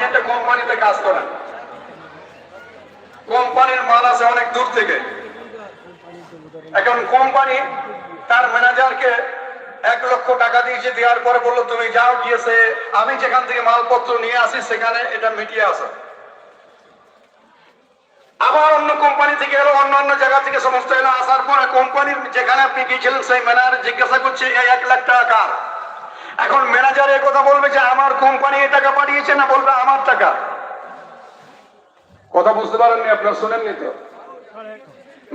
আপনি একটা কোম্পানিতে কাজ করেন। কোম্পানির মাল আসে অনেক দূর থেকে। এখন কোম্পানি তার ম্যানেজারকে এক লক্ষ টাকা দিয়েছে, দেওয়ার পরে বলল, তুমি যাও গিয়েছে আমি যেখান থেকে মালপত্র নিয়ে আসি, সেখানে এটা মিটিয়ে আসো। আবার অন্য কোম্পানি থেকে এলো, অন্য অন্য জায়গা থেকে সমস্ত এলো, আসার পরে কোম্পানির যেখানে আপনি গিয়েছিলেন, সেই ম্যানেজার জিজ্ঞাসা করছে, এই এক লাখ টাকা কার? এখন ম্যানেজার কথা বলবে যে আমার কোম্পানি এই টাকা পাঠিয়েছে না বলবে আমার টাকা কথা বুঝতে পারেননি আপনার শোনেননি তো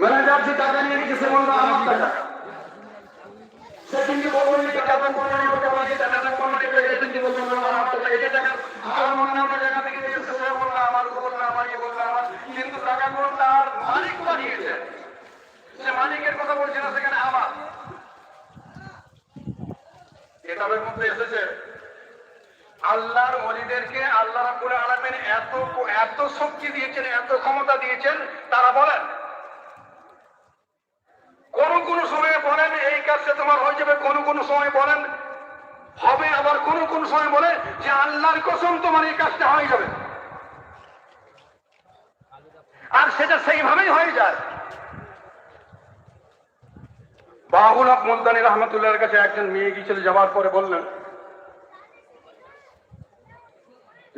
ম্যানেজার যে টাকা নিয়ে গেছে বলবে আমার টাকা সেদিনকে কিন্তু বলবে যে টাকা কোম্পানি টাকা টাকা কোম্পানি বলবে না, আমার টাকা এটা টাকা আমার মনে হয় টাকা থেকে দিয়েছে সে বলবে আমার বলবে আমার ইয়ে বলবে আমার কিন্তু টাকাগুলো তার মালিক পাঠিয়েছে সে মালিকের কথা বলছে না সেখানে আমার কিতাবের এসেছে, আল্লাহর ওলিদেরকে আল্লাহ রাব্বুল আলামিন এত এত শক্তি দিয়েছেন, এত ক্ষমতা দিয়েছেন, তারা বলেন, কোন কোন সময়ে বলেন, এই কাজটা তোমার হয়ে যাবে, কোন কোন সময় বলেন, হবে আবার কোন কোন সময় বলে যে আল্লাহর কসম তোমার এই কাজটা হয়ে যাবে। আর সেটা সেইভাবেই হয়ে যায়। বাহুল হক মুলতানি রহমতুল্লাহর কাছে একজন মেয়ে গিয়েছিল যাওয়ার পরে বললেন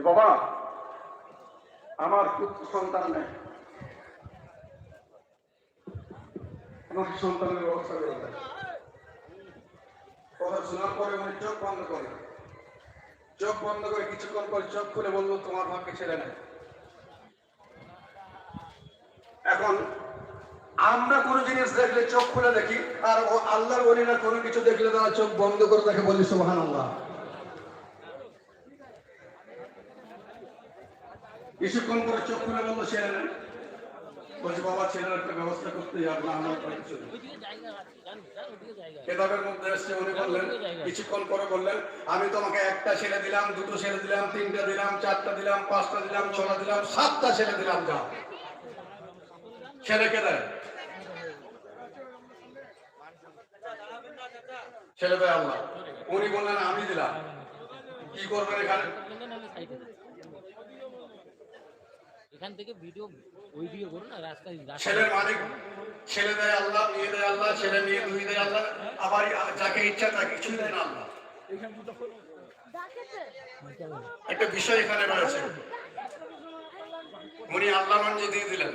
বাবা, আমার পুত্র সন্তান নেই। আমাকে সন্তানের ব্যবস্থা করে দেয় শোনার পরে উনি চোখ বন্ধ করে, চোখ বন্ধ করে কিছুক্ষণ পর চোখ খুলে বলল, তোমার ভাগ্যে ছেলে নেই এখন আমরা কোনো জিনিস দেখলে চোখ খুলে দেখি, আর আল্লাহর বলিনা কোনো কিছু দেখলে তারা চোখ বন্ধ করে দেখে বলি সুবহান আল্লাহ কিছুক্ষণ করে চোখ খুলে বলল ছেলে বলছে, বাবা, ছেলের একটা ব্যবস্থা করতে কেতাবের মধ্যে এসছে উনি বললেন, কিছুক্ষণ পরে বললেন, আমি তোমাকে একটা ছেলে দিলাম, দুটো ছেলে দিলাম, তিনটা দিলাম, চারটা দিলাম, পাঁচটা দিলাম, ছটা দিলাম, সাতটা ছেলে দিলাম, যাও। ছেলেকে দেয়? ছেলে দেয় আল্লাহ উনি বললেন আমি দিলাম। কি করবেন এখানে? এখান থেকে ভিডিও ওই ভিডিও করুন না রাস্তায় ছেলের মালিক ছেলে দেয় আল্লাহ মেয়ে দেয় আল্লাহ ছেলে মেয়ে দুই দেয় আল্লাহ আবার যাকে ইচ্ছা তাকে কিছুই দেয় না আল্লাহ। একটা বিষয় এখানে রয়েছে। উনি আল্লাহ মঞ্জে দিয়ে দিলেন।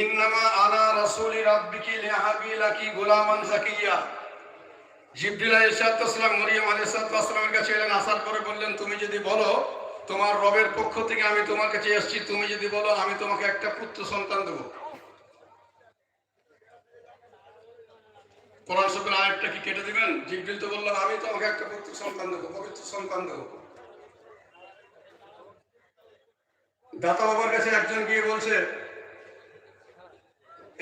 ইন্নামা আনা রাসূলি রাব্বিকি লিহাবি লাকি গোলামান জাকিয়া। জিবরিল আলাইহিস সালাম মরিয়ম আলাইহিস কাছে আসার পরে বললেন, তুমি যদি বলো, তোমার রবের পক্ষ থেকে আমি তোমার কাছে এসেছি তুমি যদি বলো, আমি তোমাকে একটা পুত্র সন্তান দেবো। কোরআন শরীফের আয়াতটা কি কেটে দিবেন? জিবরিল তো বললাম আমি তোমাকে একটা পুত্র সন্তান দেবো, পবিত্র সন্তান দেবো। দাতা বাবার কাছে একজন গিয়ে বলছে,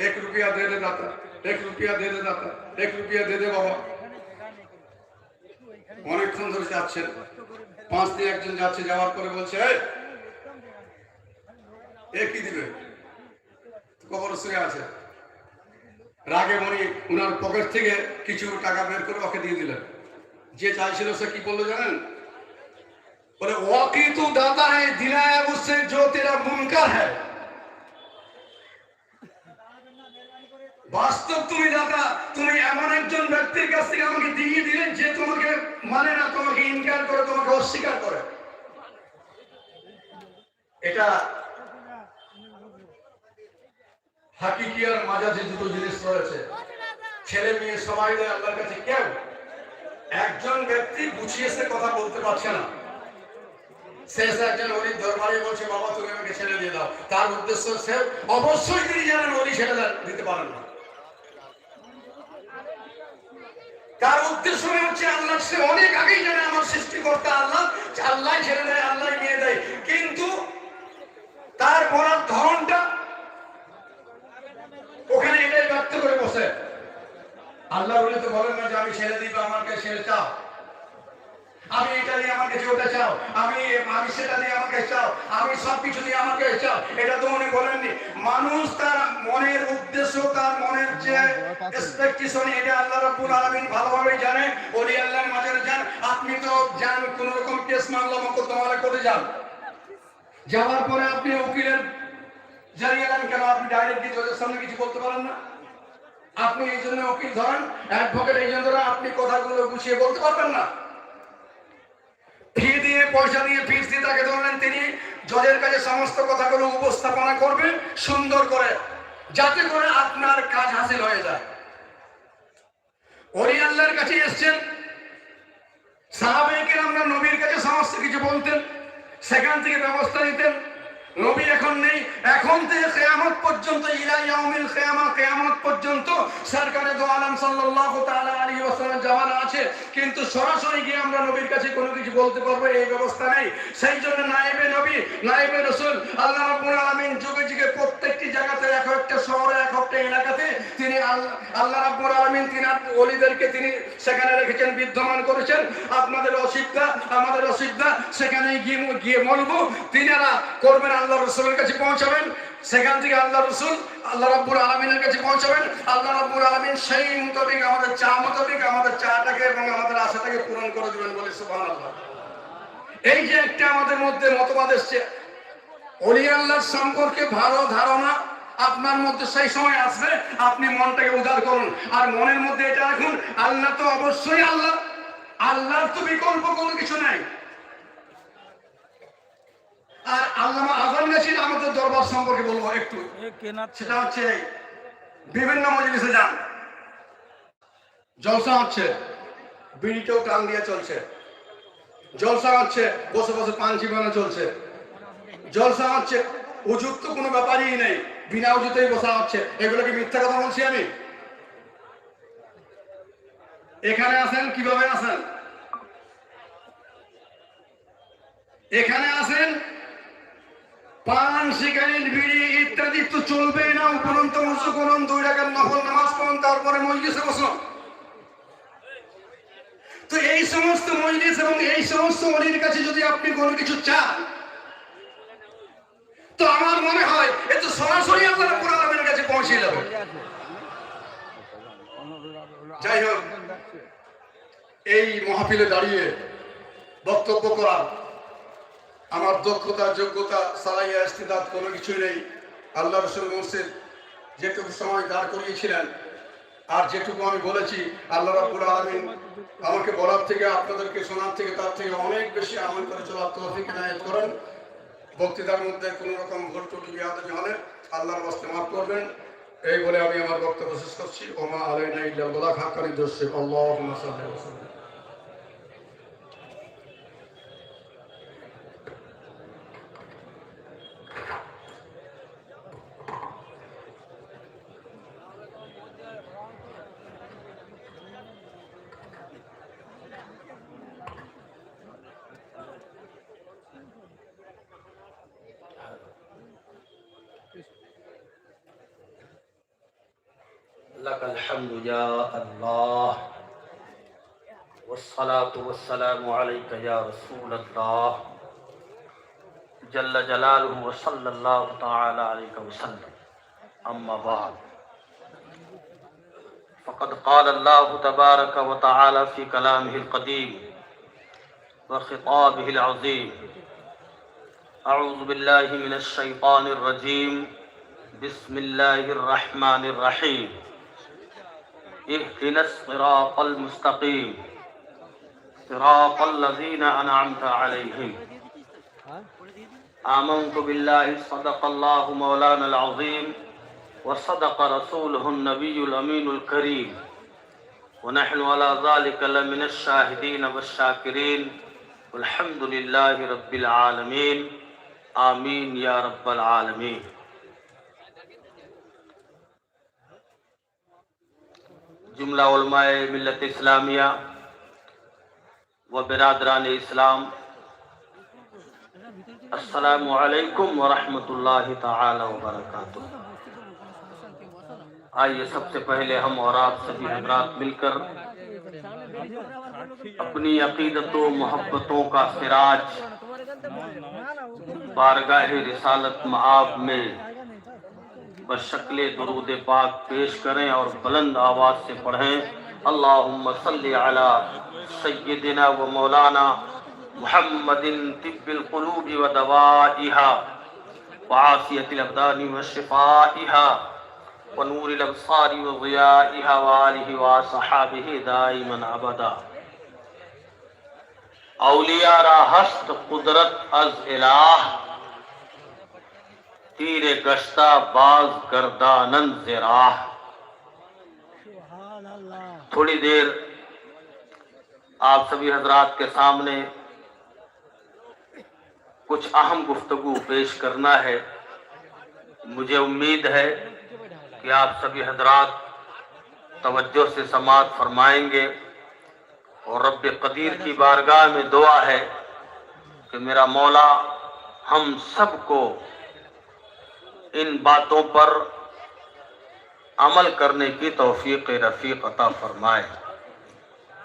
এক রুপিয়া দে দে দাতা, এক রুপিয়া দে দে দাতা, এক রুপিয়া দে দে বাবা। অনেকক্ষণ ধরে যাচ্ছেন। পাঁচ দিয়ে একজন যাচ্ছে, যাওয়ার পরে বলছে এ কি দিবে? কবর শুয়ে আছে। রাগে মনি উনার পকেট থেকে কিছু টাকা বের করে ওকে দিয়ে দিলেন। যে চাইছিল সে কি বলল জানেন? বলে ও কিন্তু দাদা হ্যাঁ দিনা অবশ্যই জো তেরা মুনকার হ্যাঁ বাস্তব তুমি দাদা, তুমি এমন একজন ব্যক্তির কাছ থেকে আমাকে দিয়ে দিলেন যে তোমাকে মানে না, তোমাকে ইনকার করে, তোমাকে অস্বীকার করে। এটা হাকিকি আর মাঝাজি দুটো জিনিস রয়েছে। ছেলে মেয়ে সবাই আল্লাহর কাছে কেউ। একজন ব্যক্তি গুছিয়ে কথা বলতে পারছে না। শেষ একজন অলি দরবারে বলছে, বাবা, তুমি আমাকে ছেড়ে দিয়ে দাও। তার উদ্দেশ্য সে অবশ্যই তিনি জানেন অলি ছেড়ে দিতে পারেন না। তার উদ্দেশ্য হচ্ছে আল্লাহ সে অনেক আগেই জানে আমার সৃষ্টিকর্তা আল্লাহ আল্লাহ ছেড়ে দেয়, আল্লাহ নিয়ে দেয়। কিন্তু তার বলার ধরনটা ওখানে এটাই ব্যক্ত করে বসে। আল্লাহ বলে তো বলেন না যে আমি ছেড়ে দিব আমাকে ছেড়ে চাও। আমি এটা দিয়ে আমাকে যে ওটা চাও। আমি আমি সেটা দিয়ে আমাকে চাও। আমি সব কিছু দিয়ে আমাকে চাও। এটা তো উনি বলেননি। মানুষ তার মনের উদ্দেশ্য, তার মনের যে এক্সপেকটেশন এটা আল্লাহ রাব্বুল আলামিন ভালোভাবে জানে। ওলি আল্লাহর মাঝে যান, আপনি তো যান কোন রকম কেস মামলা মোকদ্দমা করে যান। যাওয়ার পরে আপনি উকিলের জানিয়ে দেন কেন? আপনি ডাইরেক্ট গিয়ে জজের সামনে কিছু বলতে পারেন না। আপনি এই জন্য উকিল ধরেন অ্যাডভোকেট এই জন্য আপনি কথাগুলো গুছিয়ে বলতে পারবেন না। ফি দিয়ে, পয়সা দিয়ে ফিস দিয়ে তাকে ধরলেন তিনি। জজের কাছে সমস্ত কথাগুলো উপস্থাপনা করবে, সুন্দর করে, যাতে করে আপনার কাজ হাসিল হয়ে যায়। ওলি আল্লাহর কাছে এসছেন সাহাবেকের আমরা নবীর কাছে সমস্ত কিছু বলতেন, সেখান থেকে ব্যবস্থা নিতেন। নবী এখন নেই, এখন থেকে কেয়ামত পর্যন্ত, ইলা ইয়াউমিল কিয়ামা, কিয়ামত পর্যন্ত সরকারে দো আলম সাল্লাল্লাহু তাআলা আলাইহি ওয়াসাল্লাম জামানা আছে, কিন্তু সরাসরি গিয়ে আমরা নবীর কাছে কোনো কিছু বলতে পারব, এই ব্যবস্থা নেই। সেই জন্য নায়েবে নবী, নায়েবে রাসূল, আল্লাহ রাব্বুল আলামিন যুগে যুগে প্রত্যেকটি জায়গাতে এক একটা শহরে, এক একটা এলাকাতে তিনি আল্লাহ রাব্বুল আলামিন তিনি ওলিদেরকে তিনি সেখানে রেখেছেন, বিদ্যমান করেছেন। আপনাদের অসিদ্ধা আমাদের অসিদ্ধা সেখানে গিয়ে গিয়ে বলব, তিনারা করবেন আল্লাহ রসুলের কাছে পৌঁছাবেন। সেখান থেকে আল্লাহ রসুল, আল্লাহ রাব্বুল আলমিনের কাছে পৌঁছাবেন। আল্লাহ রাব্বুল আলমিন সেই মোতাবেক আমাদের চা মোতাবেক আমাদের চাটাকে এবং আমাদের আশাটাকে পূরণ করে দেবেন বলে সুবহানাল্লাহ। এই যে একটা আমাদের মধ্যে মতবাদ এসছে অলি আল্লাহর সম্পর্কে ভালো ধারণা আপনার মধ্যে সেই সময় আসবে আপনি মনটাকে উদার করুন। আর মনের মধ্যে এটা রাখুন আল্লাহ তো অবশ্যই আল্লাহ আল্লাহর তো বিকল্প কোনো কিছু নাই। আর আল্লামা আজম গাছির আমাদের দরবার সম্পর্কে বলব একটু। সেটা হচ্ছে বিভিন্ন মজলিসে যান। জলসা হচ্ছে, বিড়িতেও টান দিয়ে চলছে। জলসা হচ্ছে, বসে বসে পান চিবানো চলছে। জলসা হচ্ছে উজুর তো কোনো ব্যাপারই নেই। বিনা উজুতেই বসা হচ্ছে। এগুলো কি মিথ্যা কথা বলছি আমি? এখানে আসেন, কীভাবে আসেন? এখানে আসেন পান, সিগারেট, বিড়ি ইত্যাদি তো চলবে না, উপরন্ত উঁচু করুন দুই রাখার নফল নামাজ পড়ুন, তারপরে মজলিসে বসুন। তো এই সমস্ত মজলিস এবং এই সমস্ত অলির কাছে যদি আপনি কোনো কিছু চান, তো আমার মনে হয় এ তো সরাসরি আপনারা পুরো আলমের কাছে পৌঁছে যাবে। যাই হোক, এই মহাপিলে দাঁড়িয়ে বক্তব্য করা আমার দক্ষতা যোগ্যতা সালাইয়া ইস্তিদাত কোনো কিছুই নেই। আল্লাহ রসুল মসজিদ যেটুকু সময় দাঁড় করিয়েছিলেন, আর যেটুকু আমি বলেছি, আল্লাহ রাব্বুল আলামিন আমাকে বলার থেকে, আপনাদেরকে শোনার থেকে, তার থেকে অনেক বেশি আমল করে চলার তৌফিক এনায়েত করেন। বক্তৃতার মধ্যে কোনো রকম ভুল ত্রুটি, বিয়াদবি হলে আল্লাহর বাস্তে মাফ করবেন। এই বলে আমি আমার বক্তব্য শেষ করছি। ওমা আলাইনা বালাগ হাক্কানি দর্শক আল্লাহুম্মা لك الحمد يا الله. والصلاة والسلام عليك يا رسول الله. جل جلاله وصلى الله تعالى عليك وسلم. أما بعد. فقد قال الله تبارك وتعالى في كلامه القديم وخطابه العظيم. أعوذ بالله من الشيطان الرجيم. بسم الله الرحمن الرحيم. اهدنا الصراط المستقيم. صراط الذين أنعمت عليهم. آمنت بالله صدق الله مولانا العظيم وصدق رسوله النبي الأمين الكريم. ونحن على ذلك لمن الشاهدين والشاكرين. والحمد لله رب العالمين. آمين يا رب العالمين. جملہ علماء ملت اسلامیہ و برادران اسلام، السلام علیکم ورحمۃ اللہ تعالی وبرکاتہ۔ آئیے سب سے پہلے ہم اور آپ سبھی حضرات مل کر اپنی عقیدت و محبتوں کا سراج، بارگاہ رسالت معاب میں بشکل درود پاک پیش کریں اور بلند آواز سے پڑھیں۔ اللہم صلی علی سیدنا و مولانا محمد طب القلوب و دوائها وعافیت الابدان و شفائیہ و نور الابصار و ضیائیہ و آلہ و صحابہ دائما عبدا اولیاء را ہست قدرت از الہ۔ تیرے گشتہ باز گردانن زراح تھوڑی دیر آپ سبھی حضرات کے سامنے کچھ اہم گفتگو پیش کرنا ہے۔ مجھے امید ہے کہ آپ سبھی حضرات توجہ سے سماعت فرمائیں گے اور رب قدیر کی بارگاہ میں دعا ہے کہ میرا مولا ہم سب کو ان باتوں پر عمل کرنے کی توفیق رفیق عطا فرمائے۔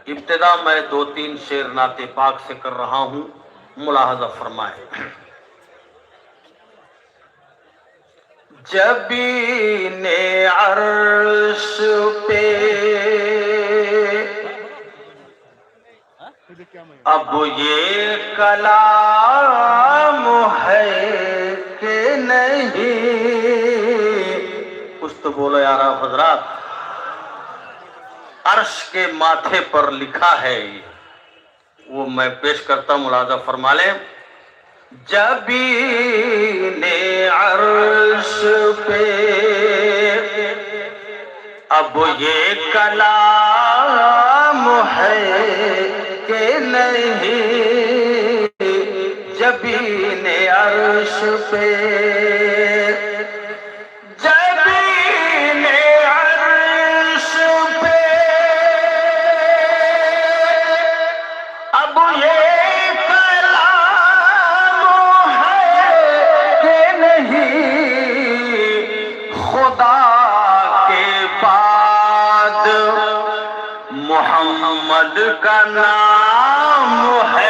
ابتدا میں دو تین شیر نات پاک سے کر رہا ہوں، ملاحظہ فرمائے۔ جب نے عرش پہ اب یہ کلام بولو یارا حضرات، عرش کے ماتھے پر لکھا ہے وہ میں پیش کرتا ہوں ملازہ فرما لے جبی نے عرش پہ اب یہ کلام ہے کہ نہیں جبی نے عرش پہ खुदा के बाद मोहम्मद का नाम है